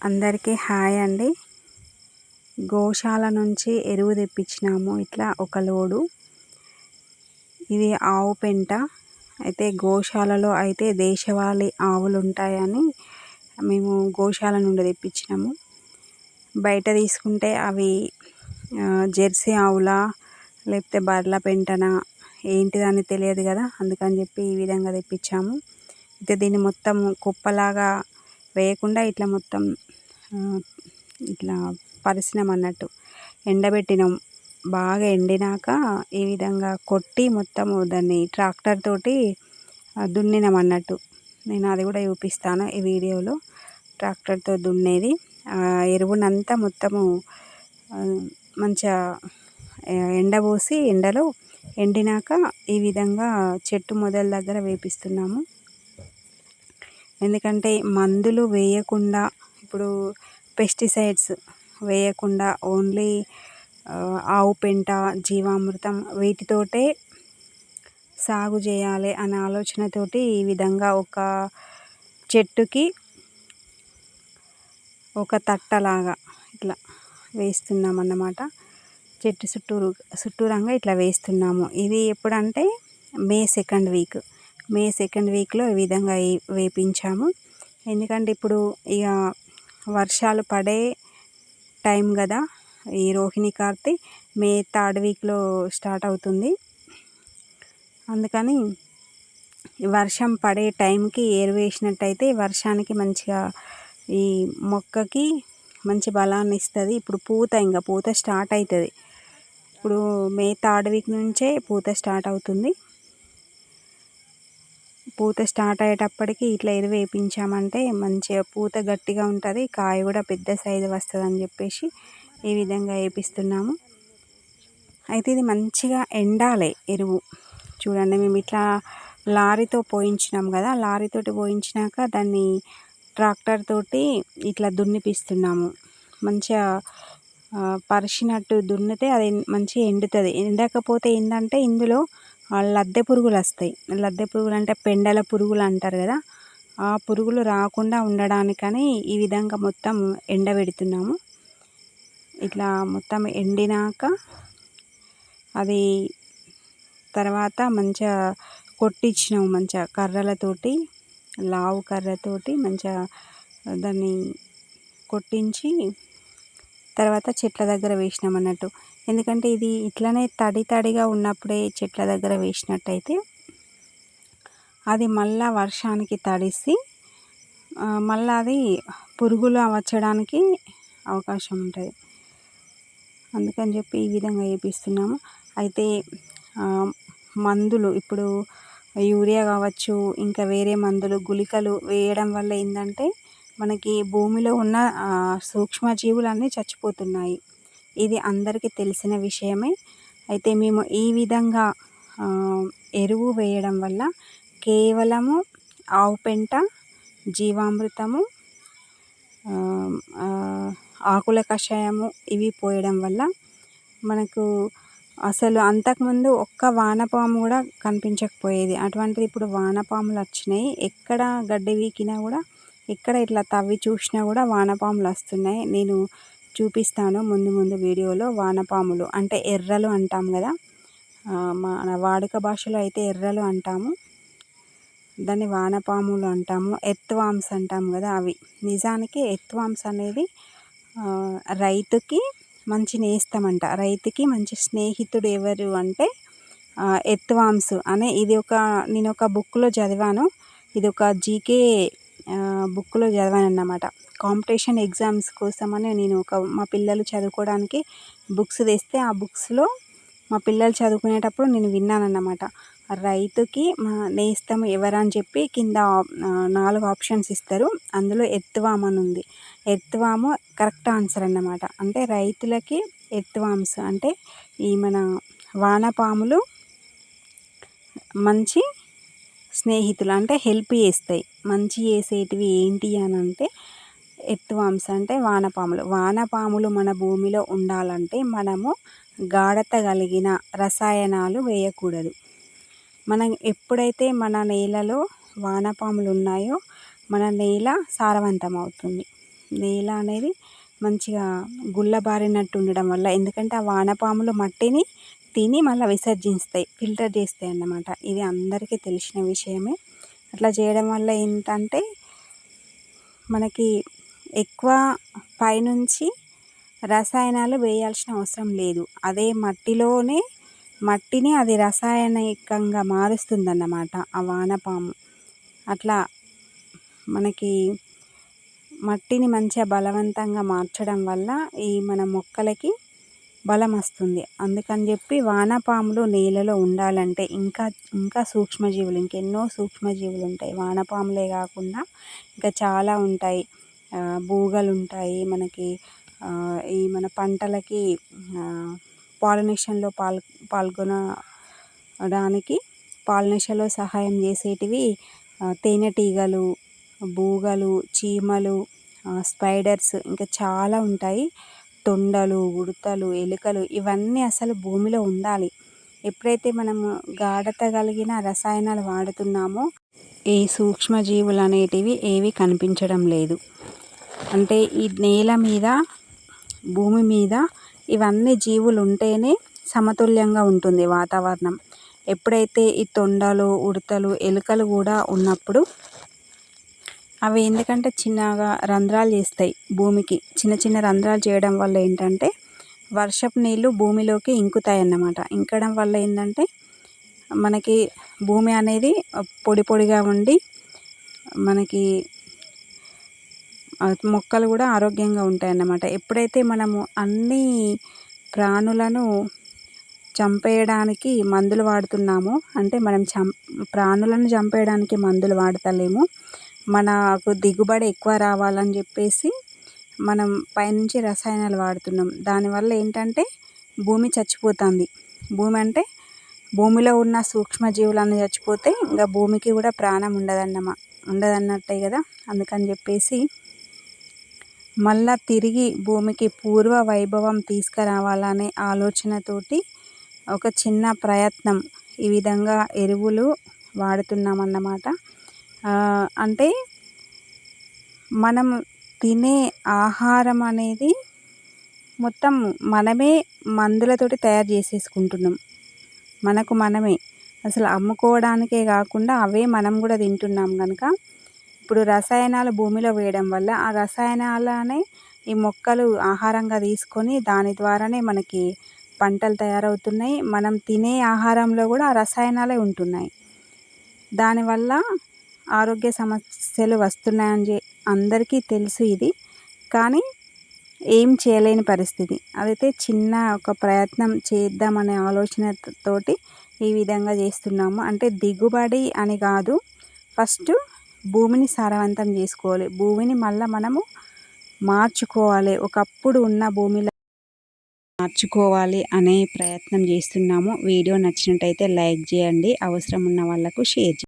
అందరికీ హాయ్ అండి. గోశాల నుంచి ఎరువు తెప్పించినాము. ఇట్లా ఒక లోడు. ఇది ఆవు పెంట. అయితే గోశాలలో అయితే దేశవాళీ ఆవులు ఉంటాయని మేము గోశాల నుండి తెప్పించినాము. బయట తీసుకుంటే అవి జెర్సీ ఆవులా లేకపోతే బర్ల పెంటనా ఏంటిదని తెలియదు కదా. అందుకని చెప్పి ఈ విధంగా తెప్పించాము. అయితే దీన్ని మొత్తం కుప్పలాగా వేయకుండా ఇట్లా మొత్తం ఇట్లా పరిసినాం అన్నట్టు ఎండబెట్టినాం. బాగా ఎండినాక ఈ విధంగా కొట్టి మొత్తము దాన్ని ట్రాక్టర్ తోటి దున్నినాం అన్నట్టు. నేను అది కూడా చూపిస్తాను ఈ వీడియోలో. ట్రాక్టర్తో దున్నేది. ఎరువునంతా మొత్తము మంచిగా ఎండబోసి ఎండలో ఎండినాక ఈ విధంగా చెట్టు మొదల దగ్గర వేపిస్తున్నాము. ఎందుకంటే మందులు వేయకుండా ఇప్పుడు పెస్టిసైడ్స్ వేయకుండా ఓన్లీ ఆవు పెంట జీవామృతం వీటితోటే సాగు చేయాలి అనే ఆలోచనతోటి ఈ విధంగా ఒక చెట్టుకి ఒక తట్టలాగా ఇట్లా వేస్తున్నాం అన్నమాట చెట్టు చుట్టూరు చుట్టూరంగా ఇట్లా వేస్తున్నాము. ఇది ఎప్పుడంటే May second week. May second వీక్లో ఈ విధంగా వేపించాము. ఎందుకంటే ఇప్పుడు ఇక వర్షాలు పడే టైం కదా ఈ రోహిణి కార్తీ మే థర్డ్ వీక్లో స్టార్ట్ అవుతుంది. అందుకని వర్షం పడే టైంకి ఏరు వేసినట్టయితే వర్షానికి మంచిగా ఈ మొక్కకి మంచి బలాన్ని ఇస్తుంది. ఇప్పుడు పూత ఇంకా పూత స్టార్ట్ అవుతుంది ఇప్పుడు మే థర్డ్ వీక్ నుంచే పూత స్టార్ట్ అవుతుంది. పూత స్టార్ట్ అయ్యేటప్పటికి ఇట్లా ఎరువు వేయించామంటే మంచిగా పూత గట్టిగా ఉంటుంది కాయ కూడా పెద్ద సైజు వస్తుంది అని చెప్పేసి ఈ విధంగా వేపిస్తున్నాము. అయితే ఇది మంచిగా ఎండాలి ఎరువు. చూడండి మేము ఇట్లా లారీతో పోయించినాం కదా లారీతోటి పోయించినాక దాన్ని ట్రాక్టర్ తోటి ఇట్లా దున్నిపిస్తున్నాము. మంచిగా పరిచినట్టు దున్నితే అది మంచిగా ఎండుతుంది. ఎండకపోతే ఏంటంటే ఇందులో లద్దె పురుగులు వస్తాయి లద్దె పురుగులు అంటే పెండల పురుగులు అంటారు కదా ఆ పురుగులు రాకుండా ఉండడానికని ఈ విధంగా మొత్తం ఎండబెడుతున్నాము ఇట్లా మొత్తం ఎండినాక అది తర్వాత మంచిగా కొట్టించినాము మంచిగా కర్రలతోటి లావు కర్రతోటి మంచిగా దాన్ని కొట్టించి తర్వాత చెట్ల దగ్గర వేసినాం అన్నట్టు ఎందుకంటే ఇది ఇట్లనే తడి తడిగా ఉన్నప్పుడే చెట్ల దగ్గర వేసినట్టయితే అది మళ్ళా వర్షానికి తడిసి మళ్ళీ అది పురుగులు వచ్చడానికి అవకాశం ఉంటుంది. అందుకని చెప్పి ఈ విధంగా వేపిస్తున్నాము అయితే మందులు ఇప్పుడు యూరియా కావచ్చు ఇంకా వేరే మందులు గుళికలు వేయడం వల్ల ఏంటంటే మనకి భూమిలో ఉన్న సూక్ష్మజీవులన్నీ చచ్చిపోతున్నాయి. ఇది అందరికీ తెలిసిన విషయమే. అయితే మేము ఈ విధంగా ఎరువు వేయడం వల్ల కేవలము ఆవు పెంట జీవామృతము ఆకుల కషాయము ఇవి పోయడం వల్ల మనకు అసలు అంతకుముందు ఒక్క వానపాము కూడా కనిపించకపోయేది. అటువంటిది ఇప్పుడు వానపాములు వచ్చినాయి. ఎక్కడ గడ్డి వీకినా కూడా ఇక్కడ ఇట్లా తవ్వి చూసినా కూడా వానపాములు వస్తున్నాయి. నేను చూపిస్తాను ముందు ముందు వీడియోలో వానపాములు. అంటే ఎర్రలు అంటాం కదా. మన వాడుక భాషలో అయితే ఎర్రలు అంటాము. దాన్ని వానపాములు అంటాము. ఎత్వాంస్ అంటాం కదా అవి. నిజానికి ఎర్త్వామ్స్ అనేది రైతుకి మంచి నేస్తమంట. రైతుకి మంచి స్నేహితుడు ఎవరు అంటే ఎర్త్వామ్స్ అనే ఇది ఒక నేను ఒక బుక్లో చదివాను. ఇది ఒక జీకే బుక్లో చదివాను అన్నమాట కాంపిటీషన్ ఎగ్జామ్స్ కోసమని నేను ఒక మా పిల్లలు చదువుకోవడానికి బుక్స్ తెస్తే ఆ బుక్స్లో మా పిల్లలు చదువుకునేటప్పుడు నేను విన్నాను అన్నమాట రైతుకి మా నేస్తం ఎవరని చెప్పి కింద నాలుగు ఆప్షన్స్ ఇస్తారు. అందులో ఎర్త్వామ్ అని ఉంది. ఎర్త్వాము కరెక్ట్ ఆన్సర్ అన్నమాట. అంటే రైతులకి ఎర్త్వామ్స్ అంటే ఈ మన వానపాములు మంచి స్నేహితులు అంటే హెల్ప్ చేస్తాయి. మంచి చేసేటివి ఏంటి అని అంటే ఎర్త్వామ్స్ అంటే వానపాములు. వానపాములు మన భూమిలో ఉండాలంటే మనము గాఢత కలిగిన రసాయనాలు వేయకూడదు. మనం ఎప్పుడైతే మన నేలలో వానపాములు ఉన్నాయో మన నేల సారవంతం అవుతుంది. నేల అనేది మంచిగా గుల్లబారినట్టు ఉండడం వల్ల ఎందుకంటే ఆ వానపాములు మట్టిని తిని మళ్ళీ విసర్జిస్తాయి ఫిల్టర్ చేస్తాయి అన్నమాట. ఇది అందరికీ తెలిసిన విషయమే. అట్లా చేయడం వల్ల ఏంటంటే మనకి ఎక్కువ పైనుంచి రసాయనాలు వేయాల్సిన అవసరం లేదు. అదే మట్టిలోనే మట్టిని అది రసాయనికంగా మారుస్తుందన్నమాట ఆ వానపాము. అట్లా మనకి మట్టిని మంచిగా బలవంతంగా మార్చడం వల్ల ఈ మన మొక్కలకి బలం వస్తుంది అందుకని చెప్పి వానపాములు నీళ్ళలో ఉండాలంటే ఇంకా ఇంకా సూక్ష్మజీవులు ఇంకెన్నో సూక్ష్మజీవులు ఉంటాయి. వానపాములే కాకుండా ఇంకా చాలా ఉంటాయి. బూగలు ఉంటాయి మనకి ఈ మన పంటలకి పాలినేషన్లో పాల్ పాల్గొనడానికి పాలినేషన్లో సహాయం చేసేటివి తేనెటీగలు బూగలు చీమలు స్పైడర్స్ ఇంకా చాలా ఉంటాయి. తొండలు ఉడతలు ఎలుకలు ఇవన్నీ అసలు భూమిలో ఉండాలి. ఎప్పుడైతే మనము గాఢత కలిగిన రసాయనాలు వాడుతున్నామో ఈ సూక్ష్మజీవులు అనేటివి ఏవి కనిపించడం లేదు. అంటే ఈ నేల మీద భూమి మీద ఇవన్నీ జీవులు ఉంటేనే సమతుల్యంగా ఉంటుంది వాతావరణం. ఎప్పుడైతే ఈ తొండలు ఉడతలు ఎలుకలు కూడా ఉన్నప్పుడు అవి ఎందుకంటే చిన్నగా రంధ్రాలు చేస్తాయి భూమికి. చిన్న చిన్న రంధ్రాలు చేయడం వల్ల ఏంటంటే వర్షపు నీళ్ళు భూమిలోకి ఇంకుతాయి అన్నమాట ఇంకడం వల్ల ఏంటంటే మనకి భూమి అనేది పొడి పొడిగా ఉండి మనకి మొక్కలు కూడా ఆరోగ్యంగా ఉంటాయి అన్నమాట ఎప్పుడైతే మనము అన్నీ ప్రాణులను చంపేయడానికి మందులు వాడుతున్నామో అంటే మనం చం ప్రాణులను చంపేయడానికి మందులు వాడతలేము మనకు దిగుబడి ఎక్కువ రావాలని చెప్పేసి మనం పైనుంచి రసాయనాలు వాడుతున్నాం. దానివల్ల ఏంటంటే భూమి చచ్చిపోతుంది. భూమి అంటే భూమిలో ఉన్న సూక్ష్మజీవులన్నీ చచ్చిపోతే ఇంకా భూమికి కూడా ప్రాణం ఉండదన్నమా ఉండదన్నట్టే కదా. అందుకని చెప్పేసి మళ్ళా తిరిగి భూమికి పూర్వ వైభవం తీసుకురావాలనే ఆలోచనతోటి ఒక చిన్న ప్రయత్నం ఈ విధంగా ఎరువులు వాడుతున్నాం అన్నమాట అంటే మనం తినే ఆహారం అనేది మొత్తం మనమే మందులతోటి తయారు చేసేసుకుంటున్నాం. మనకు మనమే. అసలు అమ్ముకోవడానికే కాకుండా అవే మనం కూడా తింటున్నాం కనుక ఇప్పుడు రసాయనాలు భూమిలో వేయడం వల్ల ఆ రసాయనాలనే ఈ మొక్కలు ఆహారంగా తీసుకొని దాని ద్వారానే మనకి పంటలు తయారవుతున్నాయి. మనం తినే ఆహారంలో కూడా ఆ రసాయనాలే ఉంటున్నాయి. దానివల్ల ఆరోగ్య సమస్యలు వస్తున్నాయని అందరికీ తెలుసు ఇది. కానీ ఏం చేయలేని పరిస్థితి. అదైతే చిన్న ఒక ప్రయత్నం చేద్దామనే ఆలోచనతోటి ఈ విధంగా చేస్తున్నాము. అంటే దిగుబడి అని కాదు ఫస్ట్ భూమిని సారవంతం చేసుకోవాలి. భూమిని మళ్ళీ మనము మార్చుకోవాలి. ఒకప్పుడు ఉన్న భూమిలో మార్చుకోవాలి అనే ప్రయత్నం చేస్తున్నాము. వీడియో నచ్చినట్టయితే లైక్ చేయండి అవసరం ఉన్న వాళ్ళకు షేర్ చేయండి